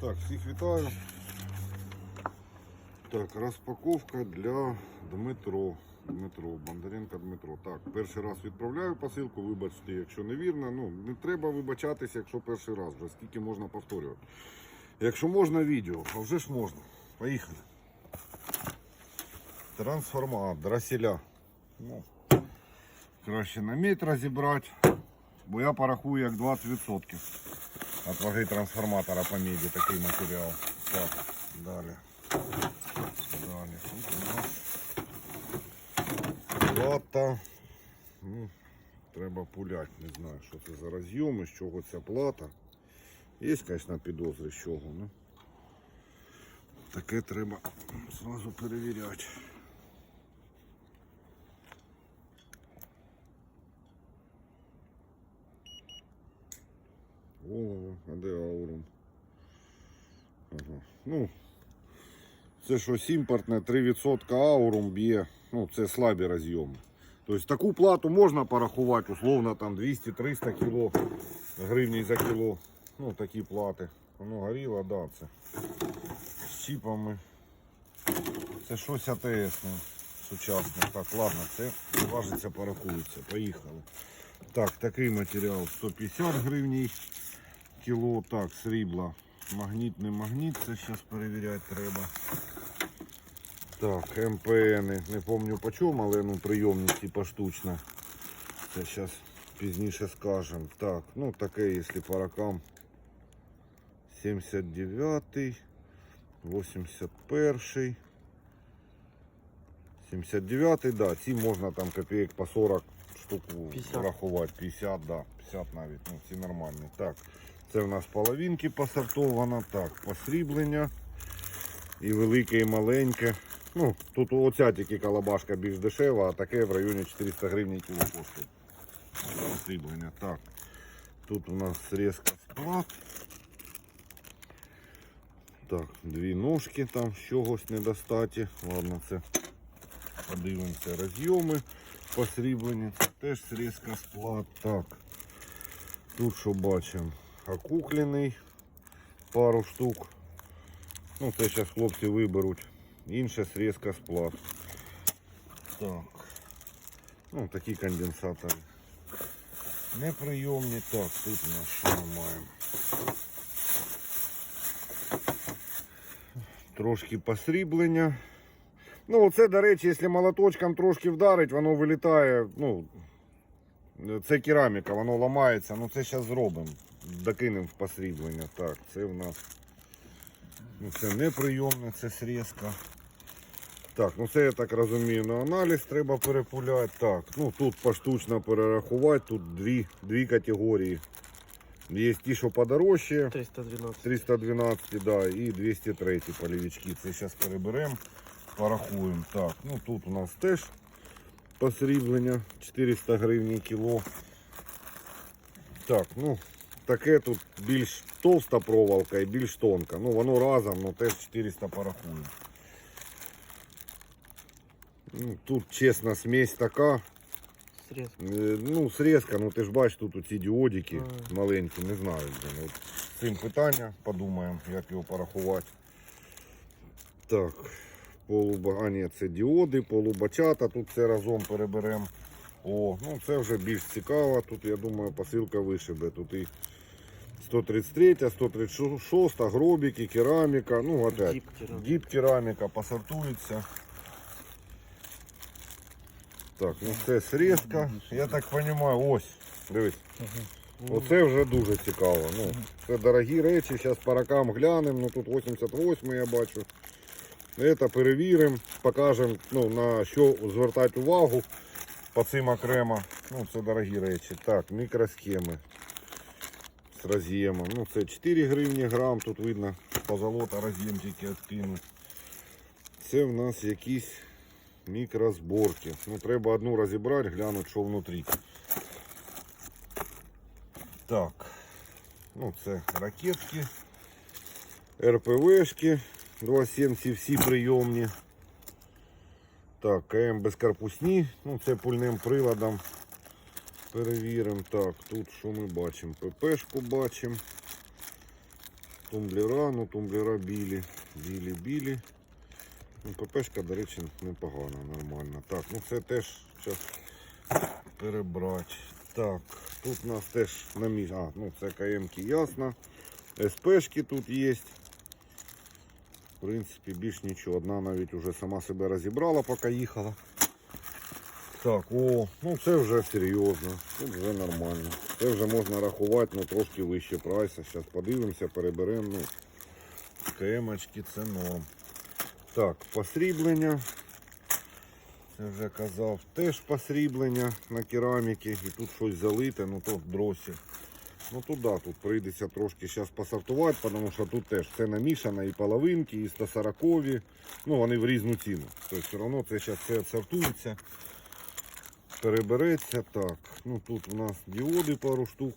Так, всіх вітаю. Так, розпаковка для Дмитро. Дмитро, Бондаренко Дмитро. Так, перший раз відправляю посилку, вибачте, якщо невірно. Ну, не треба вибачатися, якщо перший раз, вже скільки можна повторювати. Якщо можна відео, а вже ж можна. Поїхали. Трансформат, дроселя. Ну, краще на мідь розібрати, бо я порахую як 20% от ваги трансформатора по меді такий матеріал. Так, далі. Далі. Тут у нас плата. Ну, треба пуляти, не знаю, що це за роз'єми, з чого ця плата. Є, звісно, підозри з чого, ну. Таке треба зразу перевіряти. Голову, а де аурум? Ага. Ну, це щось імпортне, 3% аурум б'є. Ну, це слабі роз'єми. Тобто таку плату можна порахувати, условно там 200-300 кіло гривень за кіло. Ну, такі плати. Воно горіло, да, це. З чіпами. Це щось АТС ну, сучасне. Так, ладно, це важиться, порахується. Поїхали. Так, такий матеріал 150 гривень кіло. Так, срібла. Магніт, не магніт, це зараз перевіряти треба. Так, МПН, не пам'ятаю по чому, але ну, прийомність типа штучна. Це зараз пізніше скажемо. Так, ну таке, якщо по рокам. 79, 81. 79, да, ці можна там копійок по 40 штук 50. рахувати. 50, да, 50 навіть, ну ці нормальні. Так, це в нас половинки посортовано. Так, посріблення. І велике, і маленьке. Ну, тут оця тільки колобашка більш дешева, а таке в районі 400 гривень кіло коштує. Посріблення. Так. Тут у нас срезка сплат. Так, дві ножки там з чогось недостаті. Ладно, це подивимося роз'єми посріблені. Теж срезка сплат. Так. Тут що бачимо? Окуклений пару штук. Ну, це зараз хлопці виберуть. Інша срезка сплат. Так. Ну, такі конденсатори. Неприйомні. Так, тут у нас що ми маємо? Трошки посріблення. Ну, це, до речі, якщо молоточком трошки вдарить, воно вилітає. Ну, це кераміка, воно ламається. Ну це зараз зробимо. Докинемо в посріблення. Так, це в нас. Ну, це неприйомне, це срізка. Так, ну це я так розумію, на аналіз треба перепуляти. Так, ну тут поштучно перерахувати, тут дві, дві категорії. Є ті, що подорожче, 312. 312, да, і 203 полівички. Це зараз переберемо, порахуємо. Так, ну тут у нас теж посріблення 400 гривень кіло. Так, ну таке тут більш товста проволока і більш тонка. Ну воно разом, ну теж 400 порахуємо. Ну, тут чесна смесь така. Срез. Е, Ну, срезка, ну ти ж бачиш, тут оці діодики Ага. маленькі, не знаю. От цим питання, подумаємо, як його порахувати. Так, полуба... а ні, це діоди, полубачата, тут все разом переберемо. О, ну це вже більш цікаво. Тут, я думаю, посилка вишибе. Тут і 133, 136, гробики, кераміка, ну опять. Діп кераміка. Діп кераміка посортується. Так, ну це срізка. Я так розумію, ось. Дивись. Оце вже дуже цікаво. Ну, це дорогі речі, зараз по рокам глянемо. Ну тут 88 я бачу. Це перевіримо, покажемо, ну, на що звертати увагу по цим окремо. Ну, це дорогі речі. Так, мікросхеми з роз'ємом. Ну, це 4 гривні грам, тут видно позолота роз'єм тільки відкинуть. Це в нас якісь мікрозборки. Ну, треба одну розібрати, глянути, що внутрі. Так, ну це ракетки, РПВшки 2.7 всі прийомні. Так, КМ безкорпусні, ну це пульним приладом. Перевіримо. Так, тут що ми бачимо? ППшку бачимо. Тумблера, ну тумблера білі. Білі, білі. Ну, ППшка, до речі, непогана, нормально. Так, ну це теж зараз перебрати. Так, тут у нас теж на місці. А, ну це КМ-ки ясно. СПшки тут є. В принципі, більш нічого. Одна навіть уже сама себе розібрала, поки їхала. Так, о, ну це вже серйозно, тут вже нормально. Це вже можна рахувати, ну трошки вище прайса. Зараз подивимося, переберемо. Ну, КМочки це норм. Так, посріблення. Це вже казав. Теж посріблення на кераміки. І тут щось залите, ну то дросі. Ну тут да, тут прийдеться трошки зараз посортувати, тому що тут теж все намішано, і половинки, і 140 Ну вони в різну ціну. Тобто все одно це зараз все сортується, перебереться. Так, ну тут у нас діоди пару штук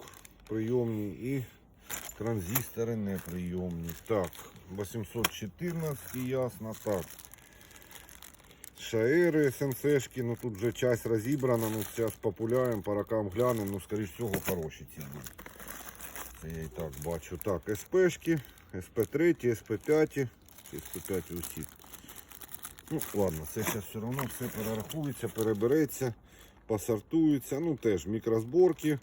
прийомні і транзистори неприйомні. Так, 814 ясно. Так. Шаери СНСшки, ну тут вже часть розібрана, ну зараз популяємо, по рокам глянемо, ну скоріш всього хороші ці. Це я і так бачу. Так, СПшки, СП3, СП5, СП5 усі. Ну, ладно, це зараз все одно все перерахується, перебереться, посортується. Ну теж мікрозборки.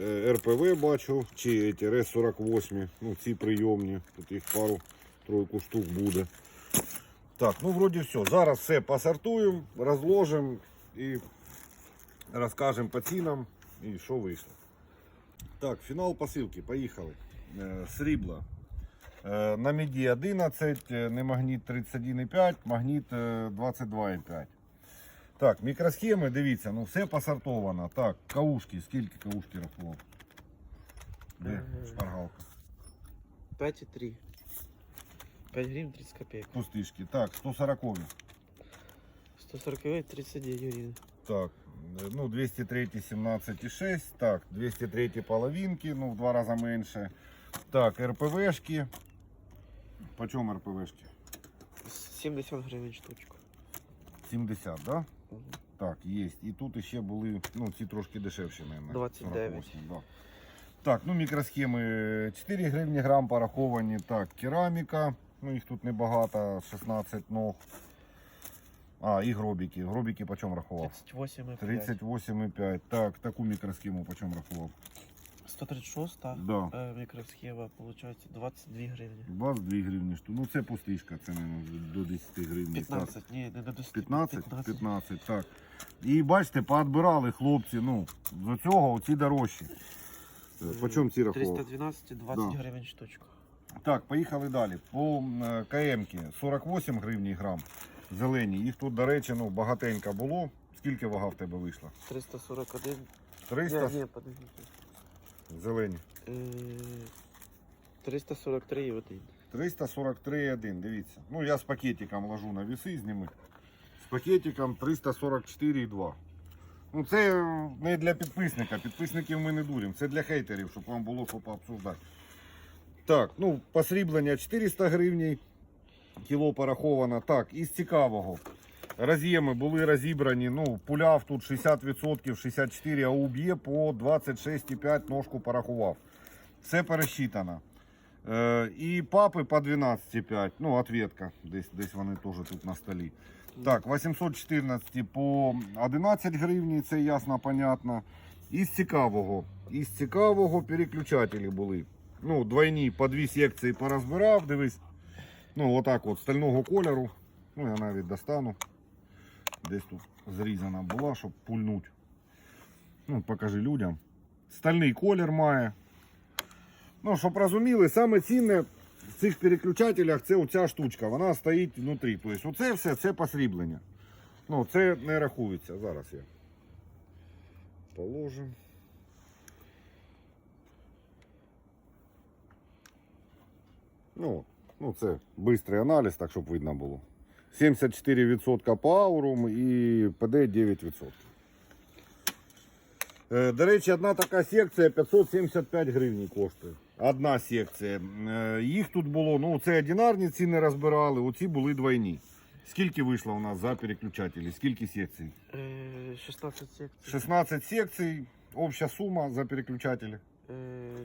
Е, РПВ бачу, чи ті РС-48, ну ці прийомні, тут їх пару тройку штук буде. Так, ну вроді все. Зараз все посортуємо, розложимо і розкажемо по цінам і що вийшло. Так, фінал посилки, поїхали. Е, Срібло. Е, На міді 11, е, не магніт 31,5, магніт е, 22,5. Так, мікросхеми, дивіться, ну все посортовано. Так, каушки, скільки каушки рахував? Де Ага. шпаргалка? 5,3. 5 гривен 30 копеек. Пустишки. Так, 140 140 39 гривен. Так, е, ну 203 17,6. Так, 203 половинки, ну в два рази менше. Так, РПВшки. По чому РПВшки? 70 гривен штучку. 70, да? Мгм. Так, є. І тут ще були, ну ці трошки дешевші, мабуть. 29. да. Так, ну мікросхеми 4 гривні грам пораховані. Так, кераміка. Ну їх тут небагато, 16 ног. А, і гробіки. Гробіки по чому рахував? 38 и 5. 38,5. Так, таку мікросхему по чому рахував? 136 Да. микросхема получается 22 гривни. 22 гривні штук. Ну це пустишка, це не до 10 гривень. 15, не, не до 10. 15? 15, так. І бачите, поотбирали хлопці, ну, до цього оці дорожчі. Е, По чому ці рахував? 312 и 20 Да. гривен штучку. Так, поїхали далі. По КМ-ки 48 гривень грам. Зелені. Їх тут, до речі, ну, багатенько було. Скільки вага в тебе вийшла? 341. 300 Не, не, подождите. Зелені. Э, 343 и 1. 343,1, дивіться. Ну, я з пакетиком ложу на віси, зніми. З пакетиком 344,2. Ну, це не для підписника. Підписників ми не дуримо. Це для хейтерів, щоб вам було що пообсуждати. Так, ну, посріблення 400 гривень. Кіло пораховано. Так, із цікавого. Роз'єми були розібрані. Ну, пуляв тут 60%, 64, а уб'є по 26,5 ножку порахував. Все пересчитано. Е, і папи по 12,5. Ну, ответка. Десь, десь вони теж тут на столі. Так, 814 по 11 гривень, це ясно, понятно. Із цікавого. Із цікавого переключателі були. Ну, двойні по дві секції порозбирав, дивись. Ну, отак от, стального кольору. Ну, я навіть достану. Десь тут зрізана була, щоб пульнуть. Ну, покажи людям. Стальний колір має. Ну, щоб розуміли, саме цінне в цих переключателях це оця штучка. Вона стоїть внутрі. Тобто оце все це посріблення. Ну, це не рахується. Зараз я положимо. Ну, ну це швидкий аналіз, так щоб видно було. 74% по аурум і ПД 9%. Е, До речі, одна така секція 575 гривень коштує. Одна секція. Е, Їх тут було, ну це одинарні ціни розбирали, оці були двойні. Скільки вийшло у нас за переключателі? Скільки секцій? Э, 16 секций. 16 секцій, обща сума за переключателі. Е,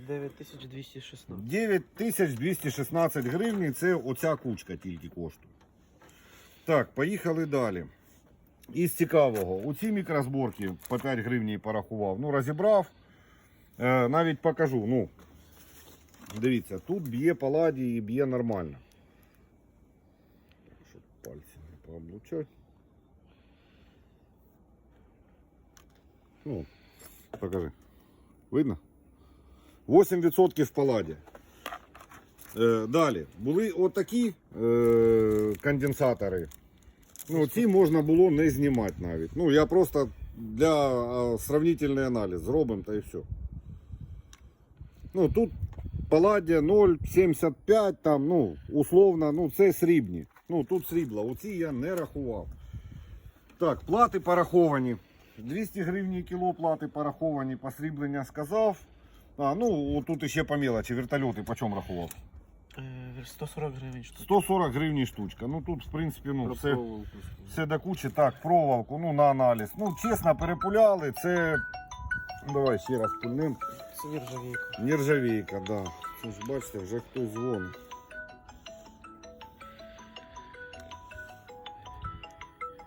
9216. 9216 гривень це оця кучка тільки коштує. Так, поїхали далі. Із цікавого, у ці мікрозборки по 5 гривень порахував. Ну, розібрав. Е, навіть покажу. Ну, дивіться, тут б'є паладій і б'є нормально. Щоб пальці не пооблучать. Ну, покажи. Видно? 8% в паладі. Е, далі. Були отакі е, конденсатори. Ну, ці можна було не знімати навіть. Ну, я просто для е, сравнительний аналіз зробимо та і все. Ну, тут паладія 0,75, там, ну, условно, ну, це срібні. Ну, тут срібла. Оці я не рахував. Так, плати пораховані. 200 гривень кіло плати пораховані, посріблення сказав. А, ну, тут ще по мелочі, вертольоти по чому рахував? Е, 140 гривень штука. 140 гривень штучка. Ну тут, в принципі, ну, Про все, проволоку. все до кучі. Так, проволоку, ну на аналіз. Ну, чесно, перепуляли. Це. Давай ще раз пульнем. Це нержавійка. Нержавійка, да. Що ж, бачите, вже хтось дзвонить.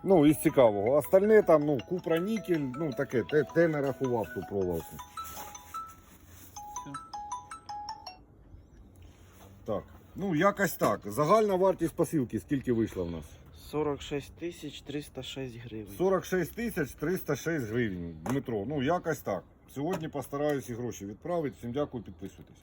Ну, із цікавого. Остальне там, ну, купра нікель, ну таке, те, те не рахував ту проволоку. Так, ну якось так. Загальна вартість посилки, скільки вийшла в нас? 46 тисяч 306 гривень. 46 тисяч 306 гривень. Дмитро, ну якось так. Сьогодні постараюсь і гроші відправити. Всім дякую, підписуйтесь.